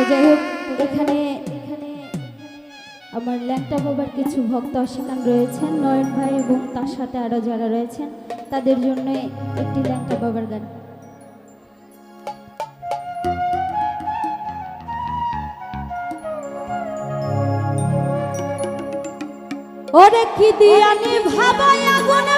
তো যাই হোক, এখানে এখানে আমার ল্যাংটা বাবার কিছু ভক্ত সেখান রয়েছেন, নয়ন ভাই এবং তার সাথে আরও যারা রয়েছেন, তাদের জন্য একটি ল্যাংটা বাবার গান। ওরে কি দিয়ানি ভাবাই আগুনে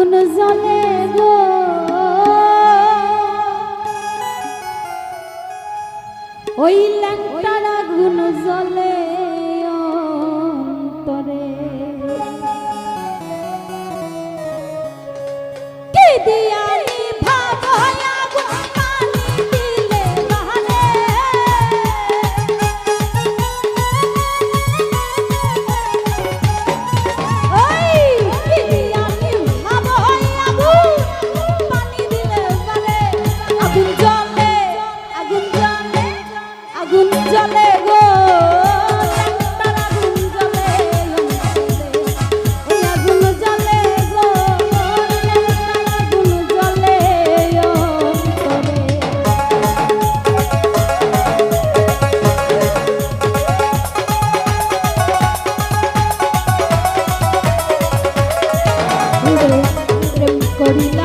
আগুন জ্বলে গো। ওই ল্যাংটার করি